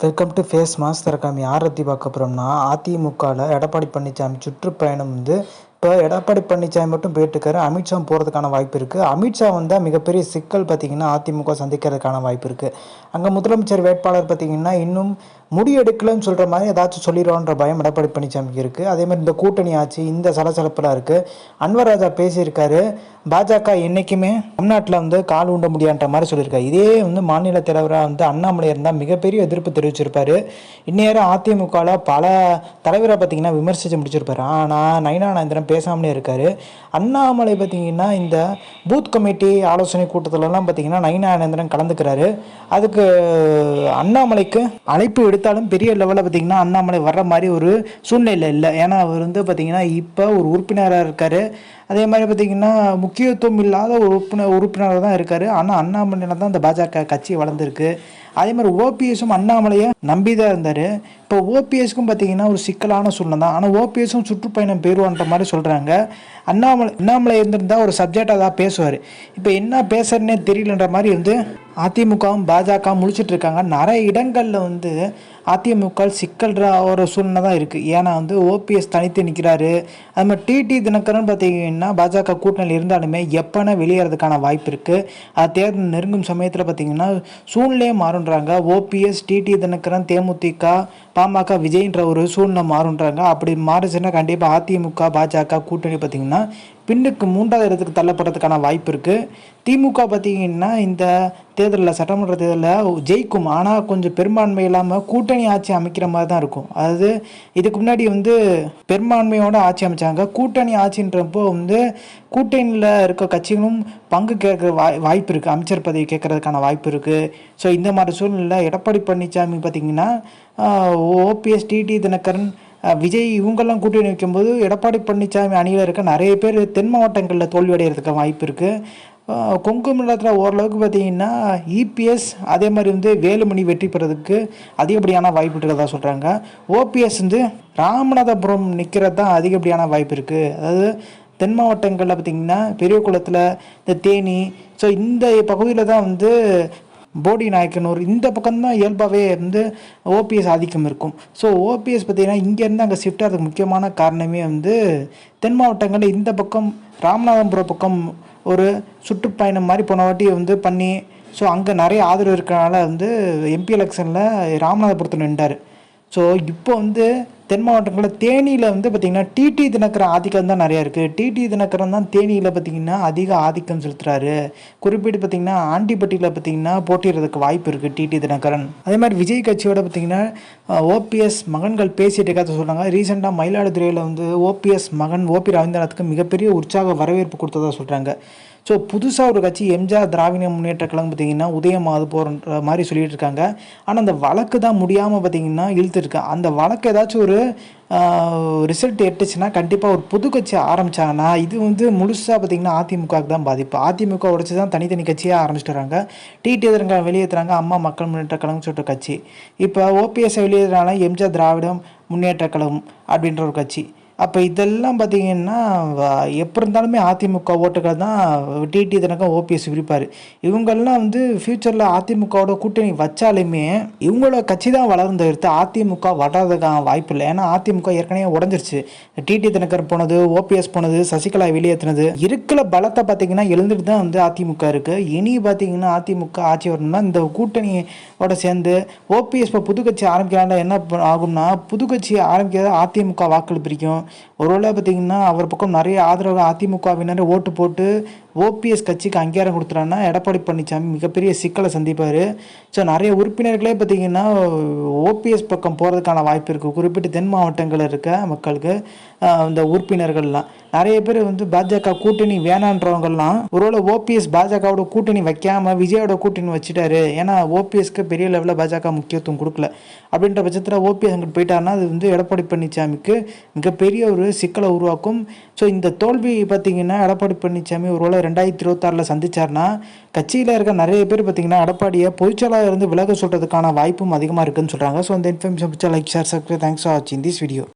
Welcome to face mass திறக்காம யார் பற்றி பார்க்க போகிறோம்னா அதிமுகவில் எடப்பாடி பழனிசாமி சுற்றுப்பயணம் வந்து இப்போ எடப்பாடி பழனிசாமி மட்டும் போயிட்டுருக்காரு. அமித்ஷா போகிறதுக்கான வாய்ப்பு இருக்குது அமித்ஷா வந்தால் மிகப்பெரிய சிக்கல் பார்த்திங்கன்னா அதிமுக சந்திக்கிறதுக்கான வாய்ப்பு இருக்குது அங்கே முதலமைச்சர் வேட்பாளர் பார்த்திங்கன்னா இன்னும் முடிவெடுக்கலன்னு சொல்கிற மாதிரி ஏதாச்சும் சொல்லிடுவோன்ற பயம் எடப்பாடி பழனிசாமிக்கு இருக்குது அதே மாதிரி இந்த கூட்டணி ஆச்சு இந்த சலசலப்பெல்லாம் இருக்குது அன்வர் ராஜா பேசியிருக்காரு. பாஜக என்றைக்குமே தமிழ்நாட்டில் வந்து கால் உண்ட முடியான்ற மாதிரி சொல்லியிருக்காரு. இதே வந்து மாநில தலைவராக வந்து அண்ணாமலை இருந்தால் மிகப்பெரிய எதிர்ப்பு தெரிவிச்சிருப்பார். இந்நேரம் அதிமுகவில் பல தலைவரை பார்த்திங்கன்னா விமர்சித்து முடிச்சிருப்பார். ஆனால் நயனானந்தரம் பேசாமலே இருக்கார். அண்ணாமலை பார்த்திங்கன்னா இந்த பூத் கமிட்டி ஆலோசனை கூட்டத்திலலாம் பார்த்திங்கன்னா நயனானந்திரன் கலந்துக்கிறாரு. அதுக்கு அண்ணாமலைக்கு அழைப்பு எடுத்தாலும் பெரிய லெவலில் பார்த்திங்கன்னா அண்ணாமலை வர்ற மாதிரி ஒரு சூழ்நிலை இல்லை. ஏன்னா அவர் வந்து பார்த்திங்கன்னா இப்போ ஒரு உறுப்பினராக இருக்கார். அதே மாதிரி பார்த்திங்கன்னா முக்கியத்துவம் இல்லாத ஒரு உறுப்பினர் உறுப்பினராக தான் இருக்கார். ஆனால் அண்ணாமலையில் தான் இந்த பாஜக கட்சி வளர்ந்துருக்கு. அதே மாதிரி ஓபிஎஸும் அண்ணாமலையை நம்பி தான் இருந்தார். இப்போ ஓபிஎஸ்க்கும் பார்த்தீங்கன்னா ஒரு சிக்கலான சூழ்நிலை தான். ஆனால் ஓபிஎஸும் சுற்றுப்பயணம் போயிடுவான்ற மாதிரி சொல்கிறாங்க அண்ணாமலை அண்ணாமலை இருந்திருந்தால் ஒரு சப்ஜெக்டாக தான் பேசுவார். இப்போ என்ன பேசுறதுனே தெரியலன்ற மாதிரி வந்து அதிமுகவும் பாஜக முழிச்சிட்டு இருக்காங்க. நிறைய இடங்களில் வந்து அதிமுக சிக்கல்ற ஒரு சூழ்நிலை தான் இருக்குது ஏன்னா வந்து ஓபிஎஸ் தனித்து நிற்கிறாரு அது மாதிரி டிடி தினகரன் பார்த்தீங்கன்னா பாஜக கூட்டணியில் இருந்தாலுமே எப்போனா வெளியேறதுக்கான வாய்ப்பு இருக்குது அது தேர்தல் நெருங்கும் சமயத்தில் பார்த்தீங்கன்னா சூழ்நிலையே மாறுன்றாங்க. ஓபிஎஸ் டிடி தினகரன் தேமுதிக பாமக விஜய்ன்ற ஒரு சூழ்நிலை மாறுன்றாங்க. அப்படி மாறுச்சுன்னா கண்டிப்பாக அதிமுக பாஜக கூட்டணி பார்த்திங்கன்னா பின்னுக்கு மூன்றாவது இடத்துக்கு தள்ளப்படுறதுக்கான வாய்ப்பு இருக்குது திமுக பார்த்திங்கன்னா இந்த தேர்தலில் சட்டமன்ற தேர்தலில் ஜெயிக்கும். ஆனால் கொஞ்சம் பெரும்பான்மை இல்லாமல் கூட்டணி ஆட்சி அமைக்கிற மாதிரி தான் இருக்கும். அதாவது இதுக்கு முன்னாடி வந்து பெரும்பான்மையோட ஆட்சி அமைச்சாங்க. கூட்டணி ஆட்சின்றப்போ வந்து கூட்டணியில் இருக்க கட்சிகளும் பங்கு கேட்குற வாய் வாய்ப்பு இருக்குது அமைச்சர் பதவி கேட்கறதுக்கான வாய்ப்பு இருக்குது ஸோ இந்த மாதிரி சூழ்நிலை எடப்பாடி பழனிசாமி பார்த்திங்கன்னா ஓபிஎஸ் டிடி தினகரன் விஜய் இவங்கெல்லாம் கூட்டணி வைக்கும்போது எடப்பாடி பழனிசாமி அணியில் இருக்க நிறைய பேர் தென் மாவட்டங்களில் தோல்வியடைகிறதுக்கு வாய்ப்பு இருக்குது கொங்கு மண்டலத்தில் ஓரளவுக்கு பார்த்தீங்கன்னா இபிஎஸ் அதே மாதிரி வந்து வேலுமணி வெற்றி பெறதுக்கு அதிகப்படியான வாய்ப்பு இருக்கிறதா சொல்கிறாங்க ஓபிஎஸ் வந்து ராமநாதபுரம் நிற்கிறது தான் அதிகப்படியான வாய்ப்பு இருக்குது அதாவது தென் மாவட்டங்களில் பார்த்திங்கன்னா பெரிய குளத்தில் இந்த தேனி ஸோ இந்த பகுதியில் தான் வந்து போடி நாயக்கனூர் இந்த பக்கம்தான் இயல்பாகவே வந்து ஓபிஎஸ் ஆதிக்கம் இருக்கும். ஸோ ஓபிஎஸ் பார்த்திங்கன்னா இங்கேருந்து அங்கே ஷிஃப்ட் ஆகிறதுக்கு முக்கியமான காரணமே வந்து தென் மாவட்டங்களில் இந்த பக்கம் ராமநாதபுரம் பக்கம் ஒரு சுற்றுப்பயணம் மாதிரி போன வாட்டி வந்து பண்ணி ஸோ அங்கே நிறைய ஆதரவு இருக்கிறனால வந்து எம்பி எலெக்ஷனில் ராமநாதபுரத்தில் நின்றார். ஸோ இப்போ வந்து தென் மாவட்டங்களில் தேனியில் வந்து பார்த்திங்கன்னா டிடி தினகரன் ஆதிக்கம் தான் நிறையா இருக்குது டிடி தினகரன் தான் தேனியில் பார்த்திங்கன்னா அதிக ஆதிக்கம் செலுத்துகிறாரு குறிப்பிட்டு பார்த்திங்கன்னா ஆண்டிப்பட்டியில் பார்த்திங்கன்னா போட்டிடுறதுக்கு வாய்ப்பு இருக்குது டிடி தினகரன். அதே மாதிரி விஜய் கட்சியோட பார்த்திங்கன்னா ஓபிஎஸ் மகன்கள் பேசிட்டு இருக்காத சொல்கிறாங்க ரீசெண்டாக மயிலாடுதுறையில் வந்து ஓபிஎஸ் மகன் ஓபி ரவீந்திரநாத்துக்கு மிகப்பெரிய உற்சாக வரவேற்பு கொடுத்ததாக சொல்கிறாங்க ஸோ புதுசாக ஒரு கட்சி எம்ஜிஆர் திராவிட முன்னேற்ற கழகம் பார்த்திங்கன்னா அது போகிற மாதிரி சொல்லிட்டு இருக்காங்க. ஆனால் அந்த வழக்கு தான் முடியாமல் பார்த்திங்கன்னா இழுத்துருக்கு அந்த வழக்கு ஏதாச்சும் ஒரு ரிசல்ட் எட்டுச்சுன்னா கண்டிப்பாக ஒரு புது கட்சி ஆரம்பித்தாங்கன்னா இது வந்து முழுசாக பார்த்திங்கன்னா அதிமுகவுக்கு தான் பாதிப்பு. அதிமுக உடச்சி தான் தனித்தனி கட்சியாக ஆரம்பிச்சிட்டுறாங்க டிடி எதிரங்க வெளியேற்றுறாங்க அம்மா மக்கள் முன்னேற்ற கழகம் சொல்லிட்டு கட்சி. இப்போ ஓபிஎஸ்ஐ வெளியேற்றுறாங்க எம்ஜிஆர் திராவிடம் முன்னேற்ற கழகம் அப்படின்ற ஒரு கட்சி. அப்போ இதெல்லாம் பார்த்தீங்கன்னா எப்போ இருந்தாலுமே அதிமுக ஓட்டுகள் தான் டிடி தினக்கம் ஓபிஎஸ் விரிப்பார். இவங்கெல்லாம் வந்து ஃப்யூச்சரில் அதிமுகவோட கூட்டணி வச்சாலுமே இவங்களோட கட்சி தான் வளர்ந்து எடுத்து அதிமுக வளர்றதுக்கான வாய்ப்பு இல்லை. ஏன்னா அதிமுக ஏற்கனவே உடஞ்சிருச்சு. டிடி தினகர் போனது ஓபிஎஸ் போனது சசிகலா வெளியேற்றினது இருக்கிற பலத்தை பார்த்தீங்கன்னா எழுந்துட்டு தான் வந்து அதிமுக இருக்குது இனி பார்த்தீங்கன்னா அதிமுக ஆட்சி வரணும்னா இந்த கூட்டணியோட சேர்ந்து ஓபிஎஸ் இப்போ புது கட்சி ஆரம்பிக்கிறாங்க என்ன ஆகும்னா புது கட்சி ஆரம்பிக்கிறது அதிமுக வாக்கள் பிரிக்கும். ஒருவேளை பார்த்திங்கன்னா அவர் பக்கம் நிறைய ஆதரவு அதிமுகவினர் ஓட்டு போட்டு ஓபிஎஸ் கட்சிக்கு அங்கீகாரம் கொடுத்துறாங்கன்னா எடப்பாடி பழனிசாமி மிகப்பெரிய சிக்கலை சந்திப்பார். ஸோ நிறைய உறுப்பினர்களே பார்த்திங்கன்னா ஓபிஎஸ் பக்கம் போகிறதுக்கான வாய்ப்பு இருக்குது குறிப்பிட்டு தென் மாவட்டங்களில் இருக்க மக்களுக்கு இந்த உறுப்பினர்கள்லாம். நிறைய பேர் வந்து பாஜக கூட்டணி வேணான்றவங்கலாம் ஒருவேளை ஓபிஎஸ் பாஜகவோட கூட்டணி வைக்காமல் விஜயோட கூட்டணி வச்சுட்டாரு. ஏன்னா ஓபிஎஸ்க்கு பெரிய லெவலில் பாஜக முக்கியத்துவம் கொடுக்கல. அப்படின்ற பட்சத்தில் ஓபிஎஸ் அங்கிட்டு போயிட்டாருன்னா அது வந்து எடப்பாடி பழனிசாமிக்கு மிகப்பெரிய ஒரு சிக்கலை உருவாக்கும். ஸோ இந்த தோல்வி பார்த்திங்கன்னா எடப்பாடி பழனிசாமி ஒருவேளை ரெண்டாயிரத்தி இருபத்தாறில் சந்திச்சார்னா கட்சியில் இருக்க நிறைய பேர் பார்த்திங்கன்னா எடப்பாடியை பொதுச்செயலாளர் இருந்து விலக சொல்கிறதுக்கான வாய்ப்பும் அதிகமாக இருக்குன்னு சொல்கிறாங்க ஸோ இந்த இன்ஃபர்மேஷன் பிடிச்சா like share subscribe thanks for வாட்சிங் திஸ் வீடியோ